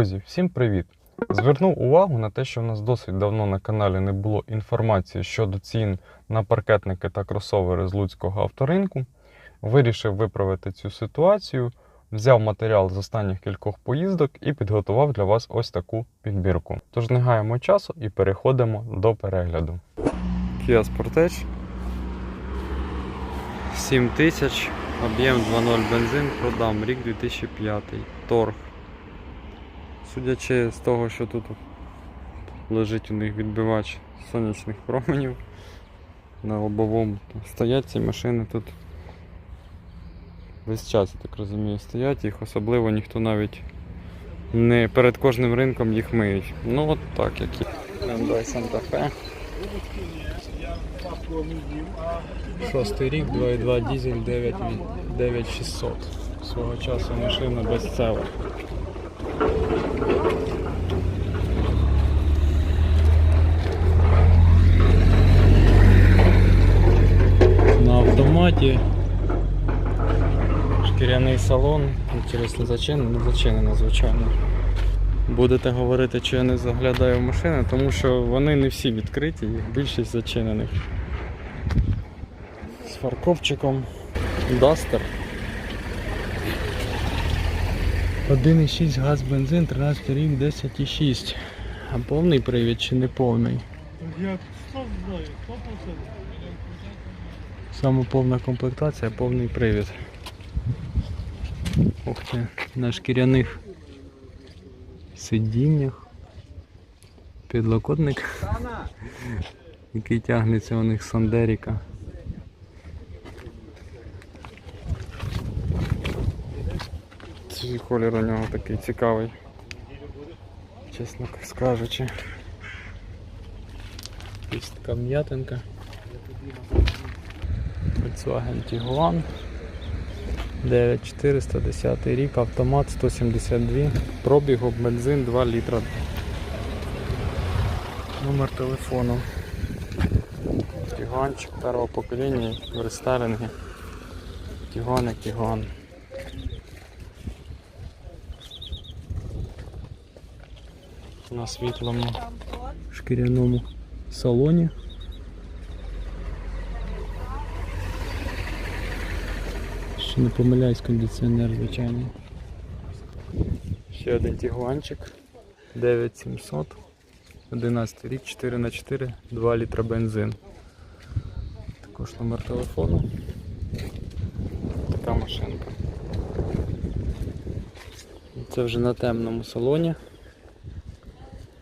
Друзі, всім привіт! Звернув увагу на те, що в нас досить давно на каналі не було інформації щодо цін на паркетники та кросовери з Луцького авторинку. Вирішив виправити цю ситуацію, взяв матеріал з останніх кількох поїздок і підготував для вас ось таку підбірку. Тож не гаємо часу і переходимо до перегляду. Kia Sportage 7000, об'єм 2.0 бензин, продам, рік 2005, торг. Судячи з того, що тут лежить у них відбивач сонячних променів на лобовому, то стоять ці машини тут весь час, я так розумію, стоять, їх особливо ніхто навіть не перед кожним ринком їх миють. Ну от так, як і Hyundai Santa Fe. Шостий рік, 2.2 дизель 9 9600. Свого часу машина бестселер. На автоматі. Шкіряний салон. Інтересно, зачинено, не зачинено, звичайно. Будете говорити, чи я не заглядаю в машини, тому що вони не всі відкриті, їх більшість зачинених. З фаркопчиком. Дастер. 1,6 газ бензин, 13 рік, 10,6. А повний привід чи не повний? Я хто знає, 100%. Саме повна комплектація, повний привід. Ух ти, на шкіряних сидіннях. Підлокотник, який тягнеться у них Сандеріка. Колір у нього такий цікавий. Чесно скажучи. Ось така м'ятинка. Volkswagen Tiguan 9410 рік, автомат 172, пробігу бензин 2 літра. Номер телефону. Тiguanчик першого покоління в рестайлингі. Тiguan як Tiguan. На світлому шкіряному салоні. Не помиляюсь, кондиціонер, звичайно. Ще один тігуанчик. 9700. 11 рік, 4 на 4 2 літра бензин. Також номер телефону. Така машинка. Це вже на темному салоні.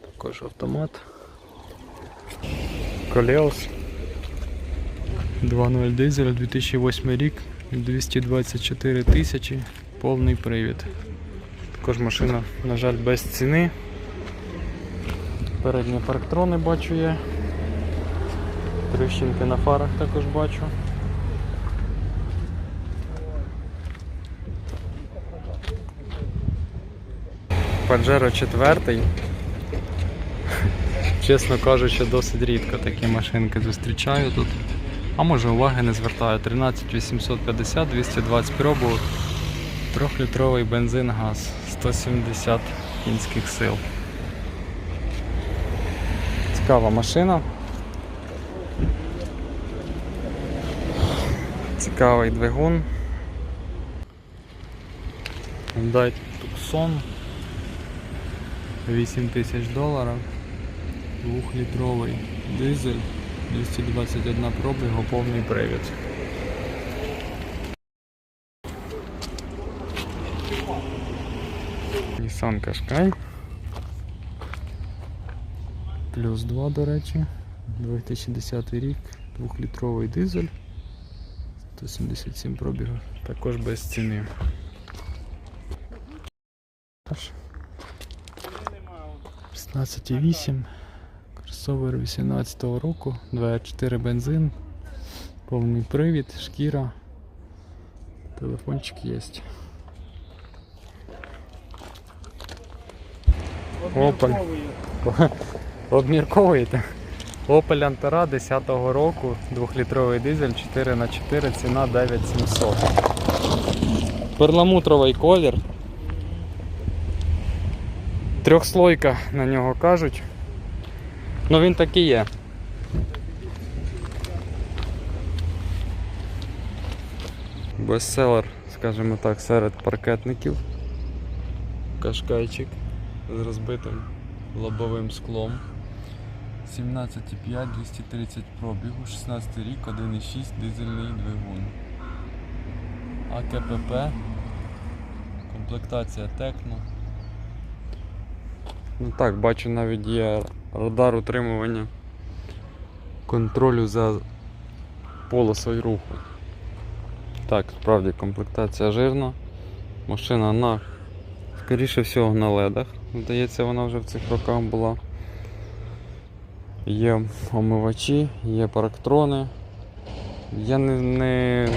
Також автомат. Колеос. 2.0 дизеля, 2008 рік, 224 тисячі, повний привід. Також машина, на жаль, без ціни. Передні парктрони бачу я. Тріщинки на фарах також бачу. Pajero 4. Чесно кажучи, досить рідко такі машинки зустрічаю тут. А може уваги не звертаю. 13850, 220 пробу, 3-літровий бензин газ, 170 кінських сил. Цікава машина. Цікавий двигун. Hyundai Tucson. 8 тисяч доларів. Двухлітровий дизель. 221 пробігу, повний привід. Nissan Qashqai. Плюс 2, до речі. 2010 рік, 2-літровий дизель. 177 пробігу. Також без ціни. Аж 16,8. Кросовер 18-го року, 2.4 бензин, повний привід, шкіра, телефончик є. Опель. Обмірковуєте? Opel Antara 10-го року, 2-літровий дизель 4х4, ціна 9700. Перламутровий колір. Трьохслойка на нього кажуть. Ну він такий є. Бестселер, скажімо так, серед паркетників. Кашкайчик з розбитим лобовим склом. 17,5, 230 пробігу, 16 рік, 1,6 дизельний двигун. АКПП, комплектація Текно. Ну так, бачу навіть є радар утримування контролю за полосою руху. Так, справді комплектація жирна. Машина на, скоріше всього, на ледах. Здається, вона вже в цих роках була. Є омивачі, є парктрони. Я не, не,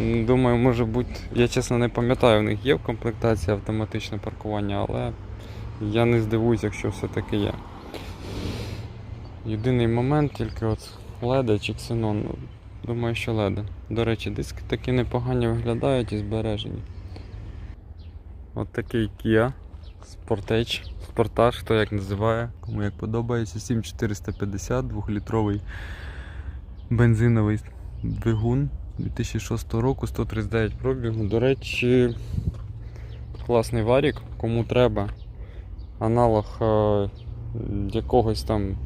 не думаю, може бути, я чесно не пам'ятаю, в них є в комплектації автоматичне паркування, але я не здивуюсь, якщо все-таки є. Єдиний момент тільки от леда чи ксенон. Думаю, що леда. До речі, диски такі непогані виглядають і збережені. От такий Kia Sportage, Sportage, хто як називає, кому як подобається. 7450, 2-літровий бензиновий двигун 2006 року, 139 пробігу. До речі, класний варік, кому треба. Аналог е, якогось там.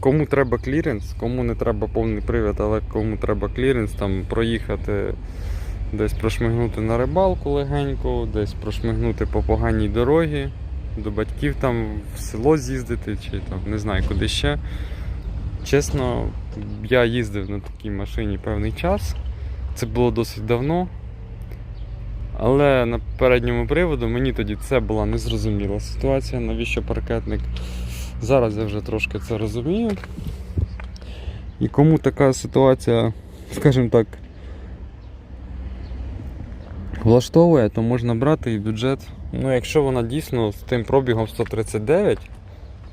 Кому треба кліренс, кому не треба повний привід, але кому треба кліренс, там проїхати десь прошмигнути на рибалку легенько, десь прошмигнути по поганій дорогі, до батьків там в село з'їздити чи там не знаю куди ще. Чесно, я їздив на такій машині певний час. Це було досить давно. Але на передньому приводу мені тоді це була незрозуміла ситуація, навіщо паркетник. Зараз я вже трошки це розумію. І кому така ситуація, скажімо так, влаштовує, то можна брати і бюджет. Ну, якщо вона дійсно з тим пробігом 139,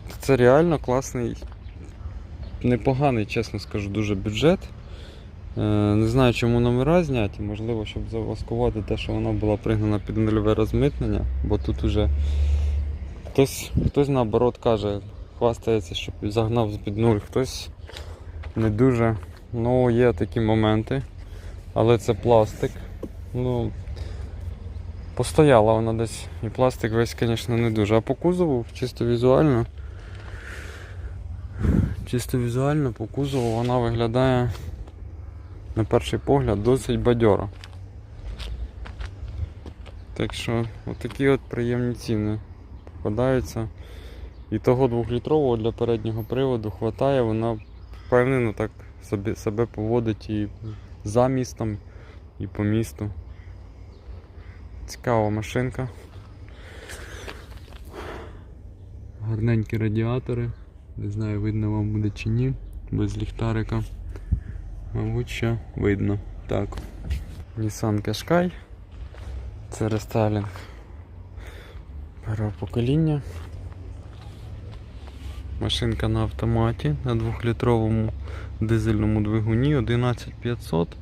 то це реально класний, непоганий, чесно скажу, дуже бюджет. Е, Не знаю, чому номера зняті, можливо, щоб заваскувати те, що вона була пригнана під нульове розмитнення, бо тут уже хтось, хтось наоборот каже, хвастається, що загнав під нуль, хтось не дуже. Ну, є такі моменти, але це пластик. Ну, постояла вона десь. І пластик весь, звісно, не дуже. А по кузову, чисто візуально. Чисто візуально по кузову вона виглядає на перший погляд досить бадьоро. Так що отакі от приємні ціни попадаються. І того двохлітрового для переднього приводу хватає, вона впевнено так собі, себе поводить і за містом, і по місту. Цікава машинка. Гарненькі радіатори. Не знаю, видно вам буде чи ні, без ліхтарика. Мабуть, що видно. Так. Nissan Qashqai. Це рестайлінг першого покоління. Машинка на автоматі на 2-літровому дизельному двигуні 11500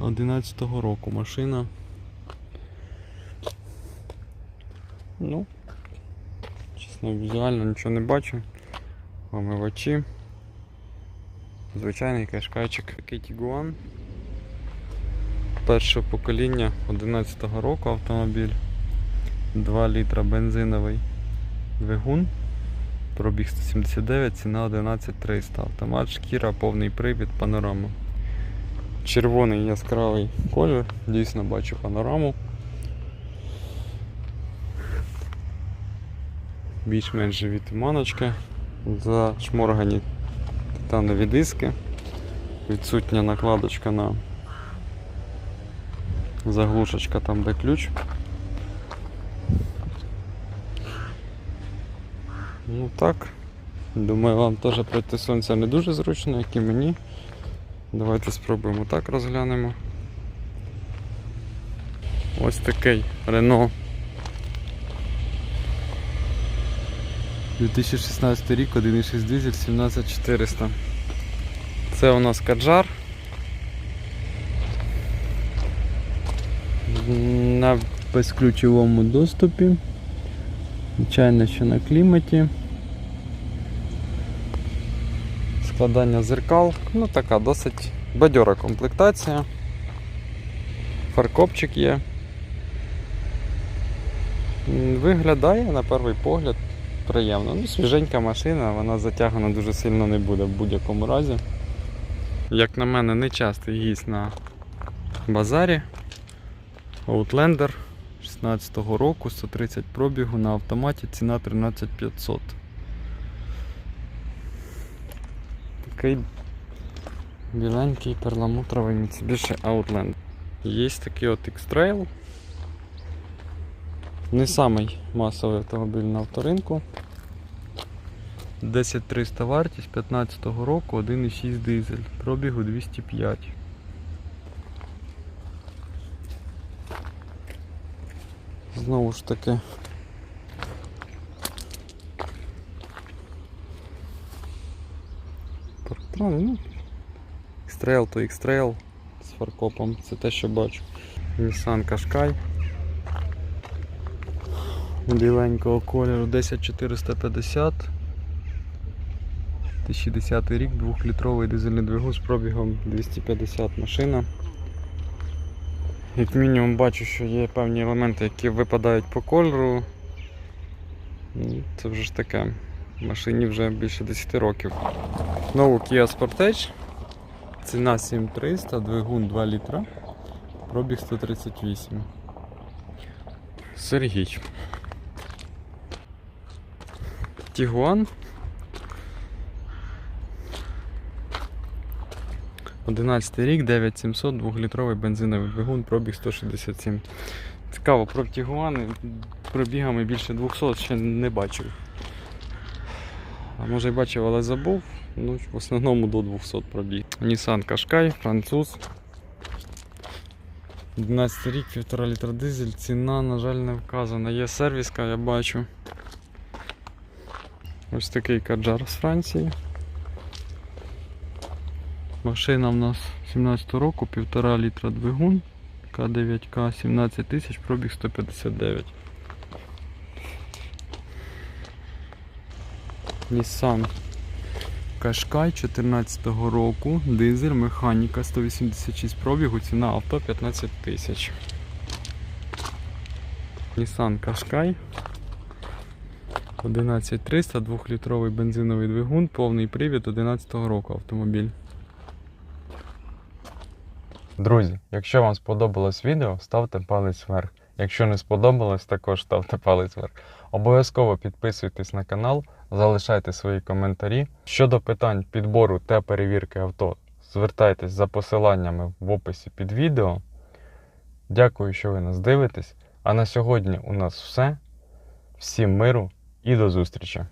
11 року машина. Ну, чесно, візуально нічого не бачу. Омивачі. Звичайний кашкайчик Kitty Guan. Першого покоління 11 року автомобіль. 2 літра бензиновий двигун. Пробіг 179, ціна 11300. Автомат, шкіра, повний привід, панорама. Червоний яскравий колір, дійсно бачу панораму. Більш-менш живі туманочки, зашморгані титанові диски, відсутня накладочка на заглушечка там де ключ. Ну так. Думаю, вам теж проти сонця не дуже зручно, як і мені. Давайте спробуємо так розглянемо. Ось такий Renault. 2016 рік, 1.6 дизель, 17400. Це у нас Каджар. На безключовому доступі. Звичайно, що на кліматі. Складання зеркал. Ну така досить бадьора комплектація. Фаркопчик є. Виглядає на перший погляд приємно. Ну, свіженька машина, вона затягана дуже сильно не буде в будь-якому разі. Як на мене, не частий гість на базарі. Outlander 16-го року, 130 пробігу на автоматі, ціна 13500. Такий біленький перламутровий Mitsubishi Outlander. Є такий от X-Trail. Не самий масовий автомобіль на авторинку. 10300 вартість 15-го року, 1,6 дизель, пробігу 205. Знову ж таки. Парктрони, ну. X-Trail то X-Trail з фаркопом, це те, що бачу. Nissan Qashqai. Біленького кольору 10450. 2010 рік, 2-літровий дизельний двигун з пробігом 250 машина. Як мінімум бачу, що є певні елементи, які випадають по кольору. Ну, Це вже ж таке. Машині вже більше 10 років. Знову Kia Sportage. Ціна 7300, двигун 2 літра. Пробіг 138. Сергій. Тігуан. 11 рік, 9700, 2-літровий бензиновий двигун, пробіг 167. Цікаво, про Тігуани пробігами більше 200 ще не бачив. Може й бачив, але забув. Ну, в основному до 200 пробіг. Nissan Qashqai, француз. 11 рік, 1,5 літра дизель, ціна, на жаль, не вказана. Є сервіска, я бачу. Ось такий каджар з Франції. Машина в нас 17 року, 1,5 літра двигун, К9К 17 тисяч, пробіг 159. Nissan Qashqai 14 року, дизель, механіка 186 пробігу, ціна авто 15 тисяч. Nissan Qashqai 11300, 2-літровий бензиновий двигун, повний привід 11 року автомобіль. Друзі, якщо вам сподобалось відео, ставте палець вверх. Якщо не сподобалось, також ставте палець вверх. Обов'язково підписуйтесь на канал, залишайте свої коментарі. Щодо питань підбору та перевірки авто, звертайтесь за посиланнями в описі під відео. Дякую, що ви нас дивитесь. А на сьогодні у нас все. Всім миру і до зустрічі!